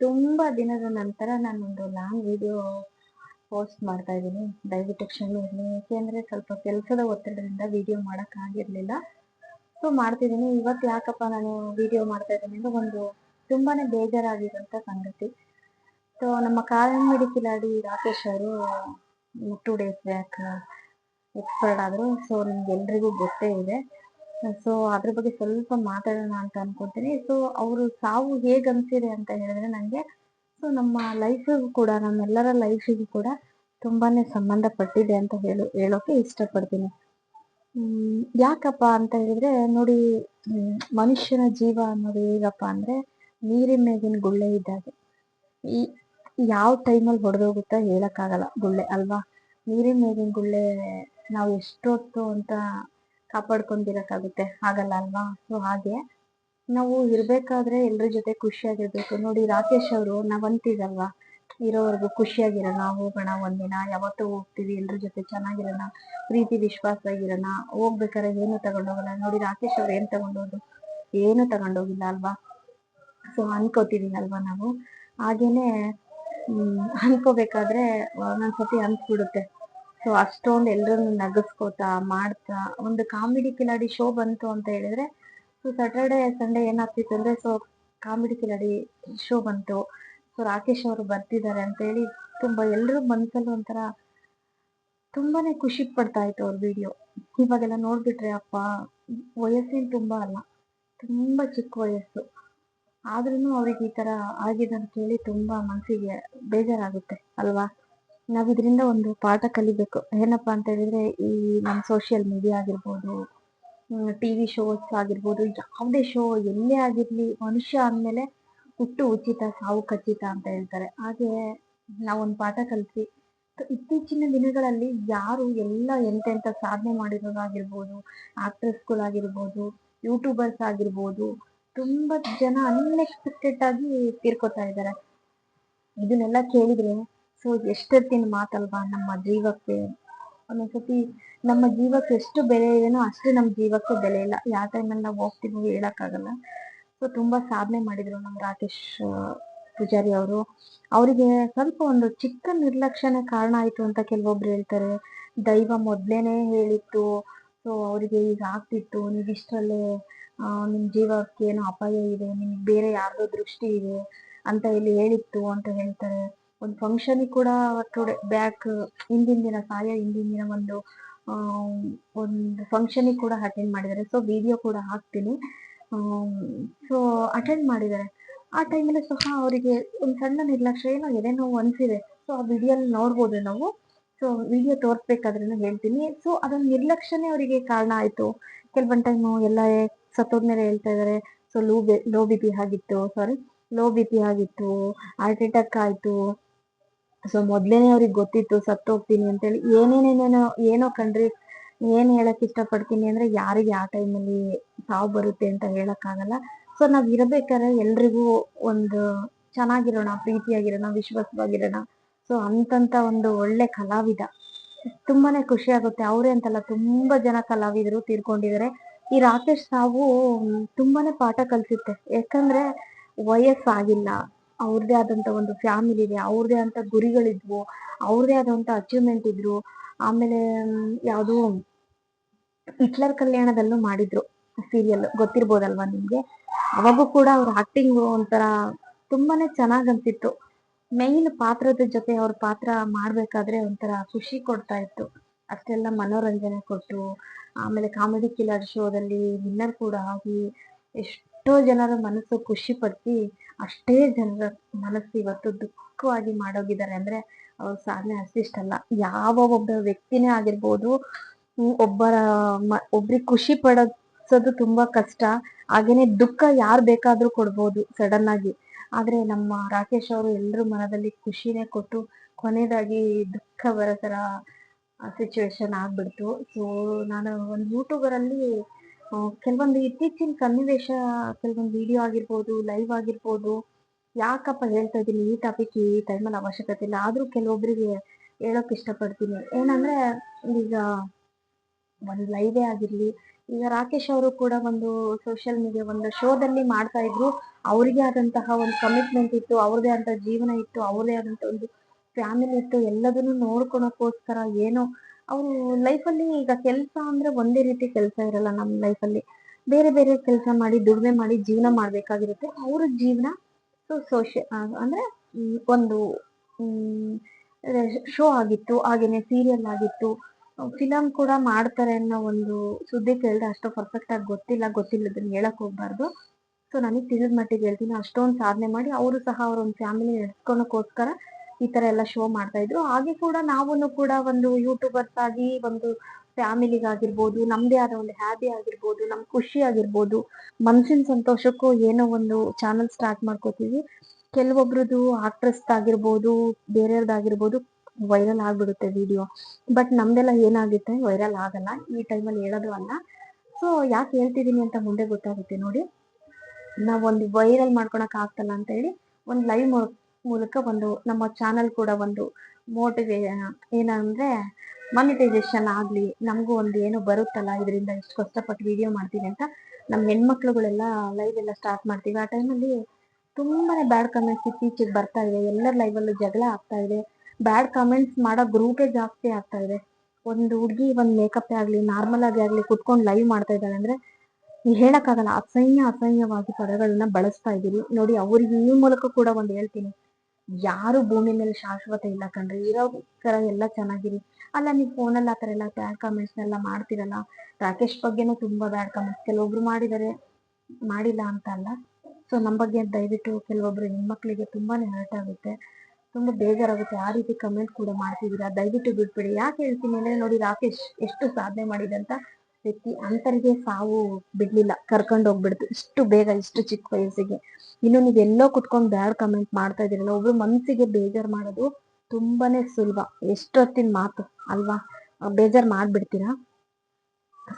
ತುಂಬ ದಿನದ ನಂತರ ನಾನೊಂದು ಲಾಂಗ್ ವಿಡಿಯೋ ಪೋಸ್ಟ್ ಮಾಡ್ತಾ ಇದ್ದೀನಿ. ದಯವಿಟ್ಟು ಕ್ಷಮೆ ಇರಲಿ. ಏಕೆಂದರೆ ಸ್ವಲ್ಪ ಕೆಲಸದ ಒತ್ತಡದಿಂದ ವಿಡಿಯೋ ಮಾಡೋಕ್ಕಾಗಿರಲಿಲ್ಲ ಸೊ ಮಾಡ್ತಿದ್ದೀನಿ. ಇವತ್ತು ಯಾಕಪ್ಪ ನಾನು ವಿಡಿಯೋ ಮಾಡ್ತಾ ಇದ್ದೀನಿ ಅಂದರೆ ಒಂದು ತುಂಬಾ ಬೇಜಾರಾಗಿರೋಂಥ ಸಂಗತಿ. ಸೊ ನಮ್ಮ ಕಾಮಿಡಿ ಕಿಲಾಡಿ ರಾಕೇಶ್ ಅವರು ಟೂ ಡೇಸ್ ಬ್ಯಾಕ್ ಎಕ್ಸ್ಪೈರ್ಡ್ ಆದರು. ಸೊ ನಿಮ್ಗೆಲ್ರಿಗೂ ಗೊತ್ತೇ ಇದೆ. ಸೊ ಅದ್ರ ಬಗ್ಗೆ ಸ್ವಲ್ಪ ಮಾತಾಡೋಣ ಅಂತ ಅನ್ಕೊತೀನಿ. ಸೊ ಅವರು ಸಾವು ಹೇಗೆ ಅನ್ಸಿದೆ ಅಂತ ಹೇಳಿದ್ರೆ ನನಗೆ ಸೊ ನಮ್ಮ ಲೈಫಿಗೂ ಕೂಡ, ನಮ್ಮೆಲ್ಲರ ಲೈಫಿಗೂ ಕೂಡ ತುಂಬಾನೇ ಸಂಬಂಧಪಟ್ಟಿದೆ ಅಂತ ಹೇಳು, ಹೇಳೋಕೆ ಇಷ್ಟಪಡ್ತೀನಿ. ಯಾಕಪ್ಪ ಅಂತ ಹೇಳಿದ್ರೆ, ನೋಡಿ ಮನುಷ್ಯನ ಜೀವ ಅನ್ನೋದು ಹೇಗಪ್ಪ ಅಂದ್ರೆ ನೀರಿನ ಮೇಗಿನ ಗುಳ್ಳೆ ಇದ್ದಾಗೆ. ಈ, ಯಾವ ಟೈಮಲ್ಲಿ ಹೊಡೆದೋಗುತ್ತಾ ಹೇಳಕ್ಕಾಗಲ್ಲ ಗುಳ್ಳೆ ಅಲ್ವಾ? ನೀರಿನ ಮೇಗಿನ ಗುಳ್ಳೆ ನಾವು ಎಷ್ಟೊತ್ತು ಅಂತ ಕಾಪಾಡ್ಕೊಂಡಿರಕ್ಕಾಗುತ್ತೆ ಆಗಲ್ಲ ಅಲ್ವಾ? ಸೊ ಹಾಗೆ. ನಾವು ಇರ್ಬೇಕಾದ್ರೆ ಎಲ್ರ ಜೊತೆ ಖುಷಿಯಾಗಿರ್ಬೇಕು. ನೋಡಿ, ರಾಕೇಶ್ ಅವರು, ನಾವ್ ಅಂತೀವಲ್ವಾ? ಇರೋವರೆಗೂ ಖುಷಿಯಾಗಿರೋಣ, ಹೋಗೋಣ ಒಂದಿನ, ಯಾವತ್ತೂ ಹೋಗ್ತೀವಿ, ಎಲ್ರ ಜೊತೆ ಚೆನ್ನಾಗಿರೋಣ, ಪ್ರೀತಿ ವಿಶ್ವಾಸ ಆಗಿರೋಣ ಹೋಗ್ಬೇಕಾದ್ರೆ ಏನು ತಗೊಂಡೋಗಲ್ಲ. ನೋಡಿ, ರಾಕೇಶ್ ಅವ್ರು ಏನು ತಗೊಂಡೋದ್ರು? ಏನು ತಗೊಂಡೋಗಿಲ್ಲ ಅಲ್ವಾ? ಸೊ ಅನ್ಕೋತೀವಿ ಅಲ್ವಾ ನಾವು? ಹಾಗೇನೆ ಅನ್ಕೋಬೇಕಾದ್ರೆ ಒಂದೊಂದ್ಸತಿ ಅನ್ಸ್ಬಿಡುತ್ತೆ. ಸೊ ಅಷ್ಟೊಂದು ಎಲ್ಲರನ್ನು ನಗಸ್ಕೋತಾ, ಮಾಡ್ತಾ, ಒಂದು ಕಾಮಿಡಿ ಕಿಲಾಡಿ ಶೋ ಬಂತು ಅಂತ ಹೇಳಿದ್ರೆ ಸೊ ಸ್ಯಾಟರ್ಡೆ ಸಂಡೇ ಏನಾಗ್ತಿತ್ತು ಅಂದ್ರೆ ಸೊ ಕಾಮಿಡಿ ಕಿಲಾಡಿ ಶೋ ಬಂತು. ಸೊ ರಾಕೇಶ್ ಅವರು ಬರ್ತಿದ್ದಾರೆ ಅಂತ ಹೇಳಿ ತುಂಬಾ ಎಲ್ರ ಮನ್ಸಲ್ಲೂ ಒಂಥರ ತುಂಬಾನೇ ಖುಷಿ ಪಡ್ತಾ ಇತ್ತು ಅವ್ರ ವಿಡಿಯೋ ಇವಾಗೆಲ್ಲ ನೋಡ್ಬಿಟ್ರೆ ಅಪ್ಪ, ವಯಸ್ಸೇನು ತುಂಬಾ ಅಲ್ಲ, ತುಂಬಾ ಚಿಕ್ಕ ವಯಸ್ಸು. ಆದ್ರೂ ಅವ್ರಿಗೆ ಈ ತರ ಆಗಿದೆ ಅಂತ ಹೇಳಿ ತುಂಬಾ ಮನಸ್ಸಿಗೆ ಬೇಜಾರಾಗುತ್ತೆ, ಅಲ್ವಾ? ನಾವ್ ಇದರಿಂದ ಒಂದು ಪಾಠ ಕಲಿಬೇಕು. ಏನಪ್ಪಾ ಅಂತ ಹೇಳಿದ್ರೆ, ಈ ನಮ್ ಸೋಷಿಯಲ್ ಮೀಡಿಯಾ ಆಗಿರ್ಬೋದು ಟಿವಿ ಶೋಸ್ ಆಗಿರ್ಬೋದು, ಯಾವುದೇ ಶೋ ಎಲ್ಲೇ ಆಗಿರ್ಲಿ, ಮನುಷ್ಯ ಅಂದ್ಮೇಲೆ ಹುಟ್ಟು ಉಚಿತ, ಸಾವು ಖಚಿತ ಅಂತ ಹೇಳ್ತಾರೆ. ಹಾಗೆ ನಾವೊಂದು ಪಾಠ ಕಲಿಸಿ ಇತ್ತೀಚಿನ ದಿನಗಳಲ್ಲಿ ಯಾರು ಎಲ್ಲ ಎಂತೆಂತ ಸಾಧನೆ ಮಾಡಿರೋದಾಗಿರ್ಬೋದು ಆಕ್ಟ್ರೆಸ್ಗಳಾಗಿರ್ಬೋದು ಯೂಟ್ಯೂಬರ್ಸ್ ಆಗಿರ್ಬೋದು, ತುಂಬಾ ಜನ ಅನ್ಎಕ್ಸ್ಪೆಕ್ಟೆಡ್ ಆಗಿ ತೀರ್ಕೊತಾ ಇದ್ದಾರೆ. ಇದನ್ನೆಲ್ಲ ಕೇಳಿದ್ರೆ ಸೊ ಎಷ್ಟೊತ್ತಿನ ಮಾತಲ್ವಾ ನಮ್ಮ ಜೀವಕ್ಕೆ? ಒಂದೊಂದ್ಸತಿ ನಮ್ಮ ಜೀವಕ್ಕೆ ಎಷ್ಟು ಬೆಲೆ ಇದೆನೋ ಅಷ್ಟು ನಮ್ಮ ಜೀವಕ್ಕೆ ಬೆಲೆ ಇಲ್ಲ. ಯಾವ ಟೈಮಲ್ಲಿ ನಾವು ಹೋಗ್ತೀವೋ ಹೇಳೋಕ್ಕಾಗಲ್ಲ. ಸೊ ತುಂಬಾ ಸಾಧನೆ ಮಾಡಿದ್ರು ನಮ್ಮ ರಾಕೇಶ್ ಪೂಜಾರಿ ಅವರು. ಅವರಿಗೆ ಸ್ವಲ್ಪ ಒಂದು ಚಿಕ್ಕ ನಿರ್ಲಕ್ಷ್ಯನೇ ಕಾರಣ ಆಯ್ತು ಅಂತ ಕೆಲವೊಬ್ರು ಹೇಳ್ತಾರೆ. ದೈವ ಮೊದಲೇನೆ ಹೇಳಿತ್ತು. ಸೊ ಅವರಿಗೆ ಈಗ ಆಗ್ತಿತ್ತು. ನೀವು ಇಷ್ಟರಲ್ಲೇ ನಿಮ್ಮ ನಿಮ್ ಜೀವಕ್ಕೆ ಏನೋ ಅಪಾಯ ಇದೆ. ನಿಮ್ಗೆ ಬೇರೆ ಯಾರ್ದೋ ದೃಷ್ಟಿ ಇದೆ ಅಂತ ಇಲ್ಲಿ ಹೇಳಿತ್ತು ಅಂತ ಹೇಳ್ತಾರೆ. ಒಂದು ಫಂಕ್ಷನ್ ಕೂಡ ಟುಡೇ ಬ್ಯಾಕ್ ಹಿಂದಿನ ದಿನ, ಸಾಯ ಹಿಂದಿನ ದಿನ ಒಂದು ಒಂದು ಫಂಕ್ಷನ್ ಕೂಡ ಅಟೆಂಡ್ ಮಾಡಿದ್ದಾರೆ. ಸೊ ವಿಡಿಯೋ ಕೂಡ ಹಾಕ್ತೀನಿ. ಸೊ ಅಟೆಂಡ್ ಮಾಡಿದ್ದಾರೆ. ಆ ಟೈಮಲ್ಲಿ ಸಹ ಅವರಿಗೆ ಒಂದು ಸಣ್ಣ ನಿರ್ಲಕ್ಷ್ಯ ಏನೋ ಅನಿಸಿದೆ ಅನ್ಸಿದೆ ಸೊ ಆ ವಿಡಿಯೋಲ್ಲಿ ನೋಡ್ಬೋದು ನಾವು. ಸೊ ವಿಡಿಯೋ ತೋರಿಸ್ಬೇಕಾದ್ರೂ ಹೇಳ್ತೀನಿ. ಸೊ ಅದೊಂದು ನಿರ್ಲಕ್ಷ್ಯನೇ ಅವರಿಗೆ ಕಾರಣ ಆಯಿತು. ಕೆಲವೊಂದು ಟೈಮು ಎಲ್ಲ ಸತ್ತೋದ್ಮೇಲೆ ಹೇಳ್ತಾ ಇದ್ದಾರೆ. So low B low B P ಆಗಿತ್ತು. ಸಾರಿ ಲೋ ಬಿ ಪಿ ಆಗಿತ್ತು. ಹಾರ್ಟ್ ಅಟ್ಯಾಕ್ ಆಯ್ತು. ಸೊ ಮೊದ್ಲೇನೆ ಅವ್ರಿಗೆ ಗೊತ್ತಿತ್ತು, ಸತ್ತು ಸತ್ತೋಗ್ತೀನಿ ಅಂತೇಳಿ. ಏನೇನೇನೇನೋ ಏನೋ ಕಣ್ರಿ ಏನ್ ಹೇಳಕ್ ಇಷ್ಟಪಡ್ತೀನಿ ಅಂದ್ರೆ ಯಾರಿಗೆ ಆ ಟೈಮಲ್ಲಿ ಸಾವು ಬರುತ್ತೆ ಅಂತ ಹೇಳಕ್ಕಾಗಲ್ಲ. ಸೊ ನಾವ್ ಇರಬೇಕಾದ್ರೆ ಎಲ್ರಿಗೂ ಒಂದು ಚೆನ್ನಾಗಿರೋಣ, ಪ್ರೀತಿಯಾಗಿರೋಣ, ವಿಶ್ವಾಸವಾಗಿರೋಣ. ಸೊ ಅಂತಂತ ಒಂದು ಒಳ್ಳೆ ಕಲಾವಿದ. ತುಂಬಾನೇ ಖುಷಿ ಆಗುತ್ತೆ. ಅವರೇ ಅಂತಲ್ಲ, ತುಂಬಾ ಜನ ಕಲಾವಿದರು ತೀರ್ಕೊಂಡಿದ್ದಾರೆ ಈ ರಾಕೇಶ್ ಸಾವು ತುಂಬಾನೇ ಪಾಠ ಕಲ್ಸುತ್ತೆ. ಯಾಕಂದ್ರೆ ವಯಸ್ಸಾಗಿಲ್ಲ. ಅವ್ರದೇ ಆದಂತ ಒಂದು ಫ್ಯಾಮಿಲಿ ಇದೆ, ಅವ್ರದೇ ಅಂತ ಗುರಿಗಳಿದ್ವು, ಅವ್ರದೇ ಆದಂತ ಅಚೀವ್ಮೆಂಟ್ ಇದ್ರು, ಆಮೇಲೆ ಯಾವುದು ಹಿಟ್ಲರ್ ಕಲ್ಯಾಣದಲ್ಲೂ ಮಾಡಿದ್ರು ಸೀರಿಯಲ್ ಗೊತ್ತಿರ್ಬೋದಲ್ವಾ ನಿಮ್ಗೆ? ಅವಾಗೂ ಕೂಡ ಅವ್ರ ಆಕ್ಟಿಂಗ್ ಒಂಥರ ತುಂಬಾನೇ ಚೆನ್ನಾಗ್ ಅನ್ಸಿತ್ತು. ಮೇನ್ ಪಾತ್ರದ ಜೊತೆ ಅವ್ರ ಪಾತ್ರ ಮಾಡ್ಬೇಕಾದ್ರೆ ಒಂಥರ ಖುಷಿ ಕೊಡ್ತಾ ಇತ್ತು. ಅಷ್ಟೆಲ್ಲ ಮನೋರಂಜನೆ ಕೊಟ್ಟು, ಆಮೇಲೆ ಕಾಮಿಡಿ ಕಿಲರ್ ಶೋದಲ್ಲಿ ವಿನ್ನರ್ ಕೂಡ ಆಗಿ ಎಷ್ಟೋ ಜನರ ಮನಸ್ಸು ಖುಷಿ ಪಡಿಸಿ ಅಷ್ಟೇ ಜನರ ಮನಸ್ಸು ಇವತ್ತು ದುಃಖವಾಗಿ ಮಾಡೋಗಿದ್ದಾರೆ ಅಂದ್ರೆ ಅವ್ರ ಸಾಧನೆ ಅಷ್ಟಿಷ್ಟಲ್ಲ. ಯಾವ ಒಬ್ಬ ವ್ಯಕ್ತಿನೇ ಆಗಿರ್ಬೋದು ಒಬ್ಬರ ಮ- ಒಬ್ರಿಗೆ ಖುಷಿ ಪಡಿಸೋದು ತುಂಬಾ ಕಷ್ಟ. ಹಾಗೇನೆ ದುಃಖ ಯಾರು ಬೇಕಾದ್ರೂ ಕೊಡ್ಬೋದು ಸಡನ್ ಆಗಿ. ಆದ್ರೆ ನಮ್ಮ ರಾಕೇಶ್ ಅವರು ಎಲ್ರ ಮನದಲ್ಲಿ ಖುಷಿನೇ ಕೊಟ್ಟು ಕೊನೆಯದಾಗಿ ದುಃಖ ಬರೋ ತರ ಸಿಚುವೇಶನ್ ಆಗ್ಬಿಡ್ತು. ಸೊ ನಾನು ಒಂದು ಯೂಟ್ಯೂಬರ್ ಅಲ್ಲಿ ಆ, ಕೆಲವೊಂದು ಇತ್ತೀಚಿನ ಸನ್ನಿವೇಶ, ಕೆಲವೊಂದು ವಿಡಿಯೋ ಆಗಿರ್ಬೋದು ಲೈವ್ ಆಗಿರ್ಬೋದು, ಯಾಕಪ್ಪ ಹೇಳ್ತಾ ಇದ್ದೀನಿ ಈ ಟಾಪಿಕ್ ಈ ಟೈಮಲ್ಲಿ ಅವಶ್ಯಕತೆ ಇಲ್ಲ. ಆದರೂ ಕೆಲವೊಬ್ಬರಿಗೆ ಹೇಳೋಕೆ ಇಷ್ಟಪಡ್ತೀನಿ. ಏನಂದ್ರೆ, ಈಗ ಒಂದು ಲೈವೇ ಆಗಿರಲಿ, ಈಗ ರಾಕೇಶ್ ಅವರು ಕೂಡ ಒಂದು ಸೋಷಿಯಲ್ ಮೀಡಿಯಾ ಒಂದು ಶೋದಲ್ಲಿ ಮಾಡ್ತಾ ಇದ್ರು. ಅವರಿಗೆ ಆದಂತಹ ಒಂದು ಕಮಿಟ್ಮೆಂಟ್ ಇತ್ತು ಅವ್ರದೇ ಆದಂಥ ಜೀವನ ಇತ್ತು ಅವ್ರದೇ ಆದಂಥ ಒಂದು ಫ್ಯಾಮಿಲಿ ಇತ್ತು, ಎಲ್ಲದನ್ನು ನೋಡ್ಕೊಳಕ್ಕೋಸ್ಕರ ಏನೋ ಅವರು ಲೈಫಲ್ಲಿ ಈಗ ಕೆಲಸ ಅಂದ್ರೆ ಒಂದೇ ರೀತಿ ಕೆಲಸ ಇರಲ್ಲ ನಮ್ಮ ಲೈಫಲ್ಲಿ ಬೇರೆ ಬೇರೆ ಕೆಲಸ ಮಾಡಿ, ದುಡಿಮೆ ಮಾಡಿ ಜೀವನ ಮಾಡಬೇಕಾಗಿರುತ್ತೆ. ಅವ್ರ ಜೀವನ ಸೊ ಸೋಷಿಯ ಅಂದ್ರೆ ಒಂದು ಶೋ ಆಗಿತ್ತು, ಹಾಗೇನೆ ಸೀರಿಯಲ್ ಆಗಿತ್ತು. ಫಿಲಮ್ ಕೂಡ ಮಾಡ್ತಾರೆ ಅನ್ನೋ ಒಂದು ಸುದ್ದಿ ಕೇಳಿದ್ರೆ ಅಷ್ಟು ಪರ್ಫೆಕ್ಟ್ ಆಗಿ ಗೊತ್ತಿಲ್ಲ ಗೊತ್ತಿಲ್ಲದನ್ನ ಹೇಳಕ್ ಹೋಗ್ಬಾರ್ದು. ಸೊ ನನಗೆ ತಿಳಿದ ಮಟ್ಟಿಗೆ ಹೇಳ್ತೀನಿ. ಅಷ್ಟೊಂದು ಸಾಧನೆ ಮಾಡಿ, ಅವರು ಸಹ ಅವ್ರ ಒಂದು ಫ್ಯಾಮಿಲಿ ನಡೆಸ್ಕೊಳಕ್ಕೋಸ್ಕರ ಈ ತರ ಎಲ್ಲ ಶೋ ಮಾಡ್ತಾ ಇದ್ರು. ಹಾಗೆ ಕೂಡ ನಾವು ಕೂಡ ಒಂದು ಯೂಟ್ಯೂಬರ್ಸ್ ಆಗಿ ಒಂದು ಫ್ಯಾಮಿಲಿಗಾಗಿರ್ಬೋದು ನಮ್ದೇ ಆದ ಒಂದು ಹ್ಯಾಬಿ ಆಗಿರ್ಬೋದು, ನಮ್ ಖುಷಿ ಆಗಿರ್ಬೋದು, ಮನ್ಸಿನ ಸಂತೋಷಕ್ಕೂ ಏನೋ ಒಂದು ಚಾನಲ್ ಸ್ಟಾರ್ಟ್ ಮಾಡ್ಕೋತೀವಿ. ಕೆಲವೊಬ್ರದ್ದು ಆಕ್ಟ್ರೆಸ್ ಆಗಿರ್ಬೋದು ಬೇರೆಯವ್ರದ್ದಾಗಿರ್ಬೋದು ವೈರಲ್ ಆಗ್ಬಿಡುತ್ತೆ ವಿಡಿಯೋ ಬಟ್ ನಮ್ದೆಲ್ಲ ಏನಾಗುತ್ತೆ? ವೈರಲ್ ಆಗಲ್ಲ. ಈ ಟೈಮಲ್ಲಿ ಹೇಳೋದು ಅಲ್ಲ. ಸೊ ಯಾಕೆ ಹೇಳ್ತಿದೀನಿ ಅಂತ ಮುಂದೆ ಗೊತ್ತಾಗುತ್ತೆ ನೋಡಿ. ನಾವೊಂದು ವೈರಲ್ ಮಾಡ್ಕೊಳಕ್ ಆಗ್ತಲ್ಲ ಅಂತ ಹೇಳಿ, ಒಂದು ಲೈವ್ ಮೂಲಕ ಒಂದು ನಮ್ಮ ಚಾನಲ್ ಕೂಡ ಒಂದು ಮೋಟಿವೇ ಏನಂದ್ರೆ ಮಾನಿಟೈಸೇಷನ್ ಆಗ್ಲಿ, ನಮಗೂ ಒಂದು ಏನು ಬರುತ್ತಲ್ಲ, ಇದರಿಂದ ಎಷ್ಟು ಕಷ್ಟಪಟ್ಟು ವಿಡಿಯೋ ಮಾಡ್ತೀವಿ ಅಂತ ನಮ್ಮ ಹೆಣ್ಮಕ್ಳುಗಳೆಲ್ಲ ಲೈವ್ ಎಲ್ಲ ಸ್ಟಾರ್ಟ್ ಮಾಡ್ತೀವಿ. ಆ ಟೈಮಲ್ಲಿ ತುಂಬಾನೇ ಬ್ಯಾಡ್ ಕಮೆಂಟ್ಸ್ ಇತ್ತೀಚೆಗೆ ಬರ್ತಾ ಇದೆ. ಎಲ್ಲರ ಲೈವಲ್ಲೂ ಜಗಳ ಆಗ್ತಾ ಇದೆ. ಬ್ಯಾಡ್ ಕಮೆಂಟ್ಸ್ ಮಾಡೋ ಗ್ರೂಪೇ ಜಾಸ್ತಿ ಆಗ್ತಾ ಇದೆ. ಒಂದು ಹುಡುಗಿ ಒಂದು ಮೇಕಪ್ ಆಗಲಿ ನಾರ್ಮಲ್ ಆಗಿ ಆಗಲಿ ಕುತ್ಕೊಂಡು ಲೈವ್ ಮಾಡ್ತಾ ಇದ್ದಾಳೆ ಅಂದ್ರೆ ಹೇಳಕ್ಕಾಗಲ್ಲ. ಅಸಹ್ಯ, ಅಸಹ್ಯವಾಗಿ ಪದಗಳನ್ನ ಬಳಸ್ತಾ ಇದ್ದೀವಿ ನೋಡಿ, ಅವ್ರಿಗೆ ಈ ಮೂಲಕ ಕೂಡ ಒಂದು ಹೇಳ್ತೀನಿ. ಯಾರು ಭೂಮಿ ಮೇಲೆ ಶಾಶ್ವತ ಇಲ್ಲ ಕಣ್ರಿ. ಇರೋ ಥರ ಎಲ್ಲ ಚೆನ್ನಾಗಿರಿ. ಅಲ್ಲ, ನೀವು ಫೋನಲ್ಲಿ ಆ ಥರ ಎಲ್ಲ ಬ್ಯಾಡ್ ಕಮೆಂಟ್ಸ್ ಎಲ್ಲ ಮಾಡ್ತಿರಲ್ಲ? ರಾಕೇಶ್ ಬಗ್ಗೆನೂ ತುಂಬಾ ಬ್ಯಾಡ್ ಕಮೆಂಟ್ಸ್ ಕೆಲವೊಬ್ರು ಮಾಡಿದ್ದಾರೆ ಮಾಡಿಲ್ಲ ಅಂತ ಅಲ್ಲ. ಸೊ ನಮ್ಮ ಬಗ್ಗೆ ದಯವಿಟ್ಟು ಕೆಲವೊಬ್ರು ಹೆಣ್ಮಕ್ಳಿಗೆ ತುಂಬಾ ಹರ್ಟ್ ಆಗುತ್ತೆ. ತುಂಬಾ ಬೇಜಾರಾಗುತ್ತೆ. ಆ ರೀತಿ ಕಮೆಂಟ್ ಕೂಡ ಮಾಡ್ತಿದ್ದೀರಾ? ದಯವಿಟ್ಟು ಬಿಟ್ಬಿಡಿ. ಯಾಕೆ ಹೇಳ್ತೀನಿ ಅಂದ್ರೆ ನೋಡಿ ರಾಕೇಶ್ ಎಷ್ಟು ಸಾಧನೆ ಮಾಡಿದಂತ ವ್ಯಕ್ತಿ ಅಂತರಿಗೆ ಸಾವು ಬಿಡ್ಲಿಲ್ಲ. ಕರ್ಕೊಂಡು ಹೋಗ್ಬಿಡ್ತು. ಇಷ್ಟು ಬೇಗ, ಇಷ್ಟು ಚಿಕ್ಕ ವಯಸ್ಸಿಗೆ. ಇನ್ನು ನೀವ್ ಎಲ್ಲೋ ಕುತ್ಕೊಂಡ್ ಬ್ಯಾಡ್ ಕಮೆಂಟ್ ಮಾಡ್ತಾ ಇದೀರಲ್ಲ ಒಬ್ರು ಮನ್ಸಿಗೆ ಬೇಜಾರ್ ಮಾಡೋದು ತುಂಬಾನೇ ಸುಲಭ. ಎಷ್ಟೊತ್ತಿನ ಮಾತು, ಅಲ್ವಾ? ಬೇಜಾರ್ ಮಾಡ್ಬಿಡ್ತೀರಾ?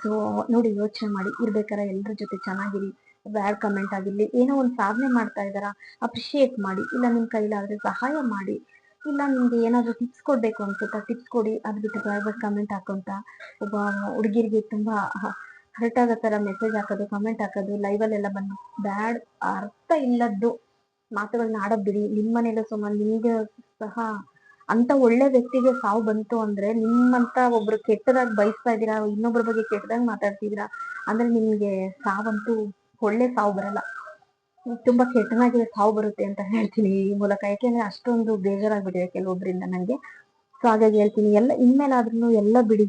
ಸೊ ನೋಡಿ, ಯೋಚನೆ ಮಾಡಿ. ಇರ್ಬೇಕಾರ ಎಲ್ರ ಜೊತೆ ಚೆನ್ನಾಗಿರಿ. ಬ್ಯಾಡ್ ಕಮೆಂಟ್ ಆಗಿರ್ಲಿ. ಏನೋ ಒಂದ್ ಸಾಧನೆ ಮಾಡ್ತಾ ಇದಾರ ಅಪ್ರಿಶಿಯೇಟ್ ಮಾಡಿ. ಇಲ್ಲ ನಿಮ್ ಕೈಲಾದ್ರೆ ಸಹಾಯ ಮಾಡಿ. ಇಲ್ಲ, ನಿಮ್ಗೆ ಏನಾದ್ರು ಟಿಪ್ಸ್ ಕೊಡ್ಬೇಕು ಅನ್ಸುತ್ತಾ? ಟಿಪ್ಸ್ ಕೊಡಿ, ಅದ್ ಬಿಟ್ಟು ಬ್ಯಾಡ್ ಕಮೆಂಟ್ ಹಾಕೊಂತ ಒಬ್ಬ ಹುಡುಗಿರಿಗೆ ತುಂಬಾ ಹರ್ಟ್ ಆಗೋ ತರ ಮೆಸೇಜ್ ಹಾಕೋದು ಕಮೆಂಟ್ ಹಾಕೋದು ಲೈವ್ ಅಲ್ಲೆಲ್ಲ ಬಂದು ಬ್ಯಾಡ್ ಅರ್ಥ ಇಲ್ಲದ್ದು ಮಾತುಗಳನ್ನ ಆಡೋದ್ ಬಿಡಿ. ನಿಮ್ ಮನೇಲೂ ಸುಮಾರು ನಿಮ್ಗೆ ಸಹ ಅಂತ ಒಳ್ಳೆ ವ್ಯಕ್ತಿಗೆ ಸಾವು ಬಂತು ಅಂದ್ರೆ ನಿಮ್ಮಂತ ಒಬ್ರು ಕೆಟ್ಟದಾಗಿ ಬಯಸ್ತಾ ಇದೀರಾ ಇನ್ನೊಬ್ರ ಬಗ್ಗೆ ಕೆಟ್ಟದಾಗ ಮಾತಾಡ್ತಿದೀರಾ ಅಂದ್ರೆ ನಿಮ್ಗೆ ಸಾವಂತೂ ಒಳ್ಳೆ ಸಾವು ಬರಲ್ಲ. ತುಂಬಾ ಕೆಟ್ಟನಾಗಿದೆ ಸಾವು ಬರುತ್ತೆ ಅಂತ ಹೇಳ್ತೀನಿ ಈ ಮೂಲಕ. ಯಾಕೆಂದ್ರೆ ಅಷ್ಟೊಂದು ಬೇಜಾರಾಗ್ಬಿಟ್ಟಿದೆ ಕೆಲವೊಬ್ಬರಿಂದ ನಂಗೆ ಸೊ ಹಾಗಾಗಿ ಹೇಳ್ತೀನಿ, ಎಲ್ಲ ಇನ್ಮೇಲಾದ್ರೂ ಎಲ್ಲ ಬಿಡಿ.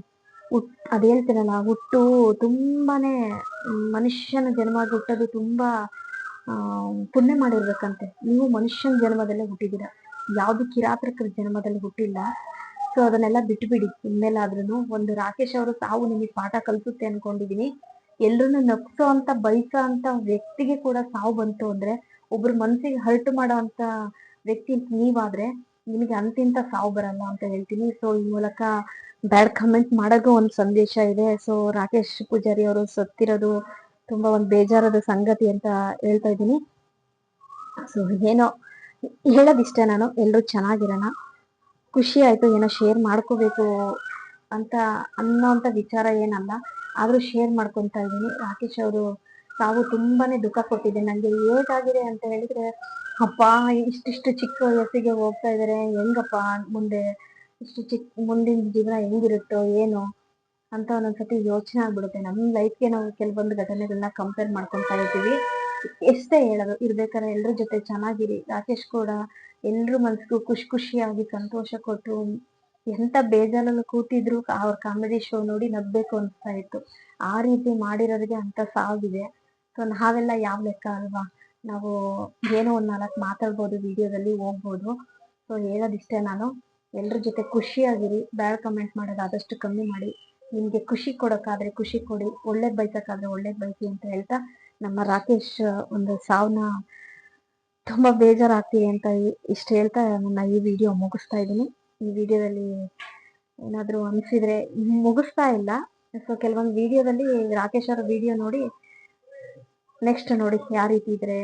ಹುಟ್ ಅದು ಹೇಳ್ತೀರಲ್ಲ ಹುಟ್ಟು ತುಂಬಾನೇ ಮನುಷ್ಯನ ಜನ್ಮ ಹುಟ್ಟೋದು ತುಂಬಾ ಪುಣ್ಯ ಮಾಡಿರ್ಬೇಕಂತೆ. ನೀವು ಮನುಷ್ಯನ ಜನ್ಮದಲ್ಲೇ ಹುಟ್ಟಿದ್ದೀರ. ಯಾವ್ದು ಕಿರಾತಕರ ಜನ್ಮದಲ್ಲಿ ಹುಟ್ಟಿಲ್ಲ. ಸೊ ಅದನ್ನೆಲ್ಲ ಬಿಟ್ಬಿಡಿ. ಇನ್ಮೇಲಾದ್ರೂ ಒಂದು ರಾಕೇಶ್ ಅವರು ಸಾವು ನಿಮಗೆ ಪಾಠ ಕಲಿಸುತ್ತೆ ಅನ್ಕೊಂಡಿದೀನಿ. ಎಲ್ರನ್ನೂ ನಗ್ಸೋ ಅಂತ, ಬೈಸೋ ಅಂತ ವ್ಯಕ್ತಿಗೆ ಕೂಡ ಸಾವು ಬಂತು ಅಂದ್ರೆ, ಒಬ್ರು ಮನ್ಸಿಗೆ ಹರ್ಟ್ ಮಾಡೋ ಅಂತ ವ್ಯಕ್ತಿ ನೀವಾದ್ರೆ, ನಿಮಗೆ ಅಂತಿಂತ ಸಾವು ಬರಲ್ಲ ಅಂತ ಹೇಳ್ತೀನಿ. ಸೊ ಈ ಮೂಲಕ ಬ್ಯಾಡ್ ಕಮೆಂಟ್ ಮಾಡೋದು ಒಂದು ಸಂದೇಶ ಇದೆ. ಸೊ ರಾಕೇಶ್ ಪೂಜಾರಿ ಅವರು ಸತ್ತಿರೋದು ತುಂಬಾ ಒಂದು ಬೇಜಾರದ ಸಂಗತಿ ಅಂತ ಹೇಳ್ತಾ ಇದ್ದೀನಿ. ಸೊ ಏನೋ ಹೇಳೋದಿಷ್ಟೇ ನಾನು. ಎಲ್ಲರೂ ಚೆನ್ನಾಗಿರೋಣ. ಖುಷಿ ಆಯ್ತು ಏನೋ ಶೇರ್ ಮಾಡ್ಕೋಬೇಕು ಅಂತ ಅನ್ನೋಂಥ ವಿಚಾರ ಏನಲ್ಲ. ಆದ್ರೂ ಶೇರ್ ಮಾಡ್ಕೊಂತಾ ಇದ್ದೀನಿ. ರಾಕೇಶ್ ಅವರು ತಾವು ತುಂಬಾನೇ ದುಃಖ ಕೊಟ್ಟಿದೆ ನನಗೆ ಹೇಗಾಗಿದೆ ಅಂತ ಹೇಳಿದ್ರೆ, ಅಪ್ಪ, ಇಷ್ಟಿಷ್ಟು ಚಿಕ್ಕ ವಯಸ್ಸಿಗೆ ಹೋಗ್ತಾ ಇದಾರೆ. ಹೆಂಗಪ್ಪ ಮುಂದೆ? ಇಷ್ಟು ಚಿಕ್ಕ ಮುಂದಿನ ಜೀವನ ಹೆಂಗಿರುತ್ತೋ, ಏನೋ? ಅಂತ ಒಂದೊಂದ್ಸತಿ ಯೋಚನೆ ಆಗ್ಬಿಡುತ್ತೆ. ನಮ್ಮ ಲೈಫ್ಗೆ ನಾವು ಕೆಲವೊಂದು ಘಟನೆಗಳನ್ನ ಕಂಪೇರ್ ಮಾಡ್ಕೊಂತಾ ಇರ್ತೀವಿ. ಎಷ್ಟೇ ಹೇಳೋದು ಇರ್ಬೇಕಾದ್ರೆ ಎಲ್ರ ಜೊತೆ ಚೆನ್ನಾಗಿರಿ. ರಾಕೇಶ್ ಕೂಡ ಎಲ್ರ ಮನ್ಸಿಗೂ ಖುಷಿ ಖುಷಿಯಾಗಿ ಸಂತೋಷ ಕೊಟ್ಟು ಎಂತ ಬೇಜಾರಲ್ಲಿ ಕೂತಿದ್ರು ಅವ್ರ ಕಾಮಿಡಿ ಶೋ ನೋಡಿ ನಗ್ಬೇಕು ಅನ್ಸ್ತಾ ಇತ್ತು. ಆ ರೀತಿ ಮಾಡಿರೋರಿಗೆ ಅಂತ ಸಾವಿದೆ. ಸೊ ನಾವೆಲ್ಲ ಯಾವ ಲೆಕ್ಕ ಅಲ್ವಾ? ನಾವು ಏನೋ ಒಂದ್ ನಾಲ್ಕು ಮಾತಾಡ್ಬೋದು ವಿಡಿಯೋದಲ್ಲಿ ಹೋಗ್ಬೋದು. ಸೊ ಹೇಳೋದಿಷ್ಟೇ ನಾನು. ಎಲ್ಲರ ಜೊತೆ ಖುಷಿಯಾಗಿರಿ. ಬ್ಯಾಡ್ ಕಮೆಂಟ್ ಮಾಡೋದು ಆದಷ್ಟು ಕಮ್ಮಿ ಮಾಡಿ. ನಿಮ್ಗೆ ಖುಷಿ ಕೊಡೋಕ್ಕಾದ್ರೆ ಖುಷಿ ಕೊಡಿ. ಒಳ್ಳೇದ್ ಬಯಸಕ್ಕಾದ್ರೆ ಒಳ್ಳೇದ್ ಬಯಸಿ ಅಂತ ಹೇಳ್ತಾ ನಮ್ಮ ರಾಕೇಶ್ ಒಂದು ಸಾವನ್ನ ತುಂಬಾ ಬೇಜಾರಾಗ್ತಿದೆ ಅಂತ ಇಷ್ಟ ಹೇಳ್ತಾ ನನ್ನ ಈ ವಿಡಿಯೋ ಮುಗಿಸ್ತಾ ಇದ್ದೀನಿ. ಈ ವಿಡಿಯೋದಲ್ಲಿ ಏನಾದರೂ ಅನ್ಸಿದ್ರೆ ಮುಗಿಸ್ತಾ ಇಲ್ಲ. ಸೊ ಕೆಲವೊಂದು ವಿಡಿಯೋದಲ್ಲಿ ರಾಕೇಶ್ ಅವರ ವಿಡಿಯೋ ನೋಡಿ ನೆಕ್ಸ್ಟ್ ನೋಡಿ ಯಾವ ರೀತಿ ಇದ್ರೆ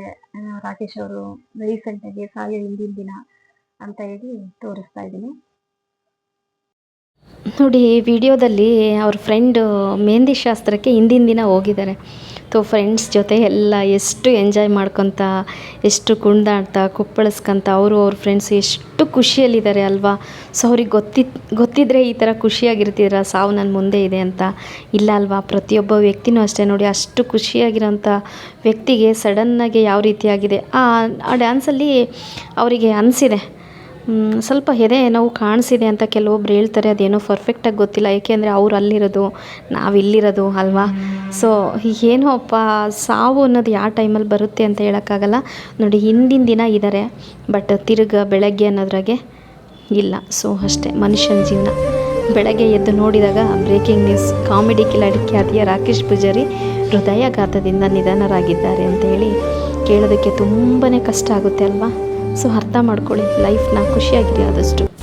ರಾಕೇಶ್ ಅವರು ರೀಸೆಂಟಾಗಿ ಸಾಯೋ ಹಿಂದಿನ ದಿನ ಅಂತ ಹೇಳಿ ತೋರಿಸ್ತಾ ಇದ್ದೀನಿ. ನೋಡಿ ವಿಡಿಯೋದಲ್ಲಿ ಅವ್ರ ಫ್ರೆಂಡು ಮೆಹಂದಿ ಶಾಸ್ತ್ರಕ್ಕೆ ಹಿಂದಿನ ದಿನ ಹೋಗಿದ್ದಾರೆ. ತೊ ಫ್ರೆಂಡ್ಸ್ ಜೊತೆ ಎಲ್ಲ ಎಷ್ಟು ಎಂಜಾಯ್ ಮಾಡ್ಕೊತ, ಎಷ್ಟು ಕುಣ್ದಾಡ್ತಾ ಕುಪ್ಪಳಿಸ್ಕೊಂತ ಅವರು ಅವ್ರ ಫ್ರೆಂಡ್ಸ್ ಎಷ್ಟು ಖುಷಿಯಲ್ಲಿದ್ದಾರೆ ಅಲ್ವಾ? ಸೊ ಅವ್ರಿಗೆ ಗೊತ್ತಿತ್ತು ಗೊತ್ತಿದ್ದರೆ ಈ ಥರ ಖುಷಿಯಾಗಿರ್ತೀರ? ಸಾವು ನನ್ನ ಮುಂದೆ ಇದೆ ಅಂತ. ಇಲ್ಲ ಅಲ್ವಾ? ಪ್ರತಿಯೊಬ್ಬ ವ್ಯಕ್ತಿನೂ ಅಷ್ಟೇ ನೋಡಿ, ಅಷ್ಟು ಖುಷಿಯಾಗಿರೋಂಥ ವ್ಯಕ್ತಿಗೆ ಸಡನ್ನಾಗಿ ಯಾವ ರೀತಿಯಾಗಿದೆ? ಆ ಡ್ಯಾನ್ಸಲ್ಲಿ ಅವರಿಗೆ ಅನಿಸಿದೆ. ಸ್ವಲ್ಪ ಎದೆ ನೋವು ಕಾಣಿಸಿದೆ ಅಂತ ಕೆಲವೊಬ್ರು ಹೇಳ್ತಾರೆ ಅದೇನೋ ಪರ್ಫೆಕ್ಟಾಗಿ ಗೊತ್ತಿಲ್ಲ. ಏಕೆಂದರೆ ಅವ್ರು ಅಲ್ಲಿರೋದು ನಾವು ಇಲ್ಲಿರೋದು ಅಲ್ವಾ? ಸೊ ಏನೋ ಅಪ್ಪ ಸಾವು ಅನ್ನೋದು ಯಾವ ಟೈಮಲ್ಲಿ ಬರುತ್ತೆ ಅಂತ ಹೇಳೋಕ್ಕಾಗಲ್ಲ. ನೋಡಿ ಹಿಂದಿನ ದಿನ ಇದ್ದಾರೆ ಬಟ್ ತಿರುಗ ಬೆಳಗ್ಗೆ ಅನ್ನೋದ್ರಾಗೆ ಇಲ್ಲ. ಸೊ ಅಷ್ಟೇ ಮನುಷ್ಯನ ಜೀವನ. ಬೆಳಗ್ಗೆ ಎದ್ದು ನೋಡಿದಾಗ ಬ್ರೇಕಿಂಗ್ ನ್ಯೂಸ್ ಕಾಮಿಡಿ ಕಿಲಾಡಿ ಖ್ಯಾತಿಯ ರಾಕೇಶ್ ಪೂಜಾರಿ ಹೃದಯಾಘಾತದಿಂದ ನಿಧನರಾಗಿದ್ದಾರೆ ಅಂತ ಹೇಳಿ ಕೇಳೋದಕ್ಕೆ ತುಂಬಾ ಕಷ್ಟ ಆಗುತ್ತೆ ಅಲ್ವಾ? ಸೊ ಅರ್ಥ ಮಾಡ್ಕೊಳ್ಳಿ ಲೈಫ್ನ ಖುಷಿಯಾಗಿರಿ ಆದಷ್ಟು.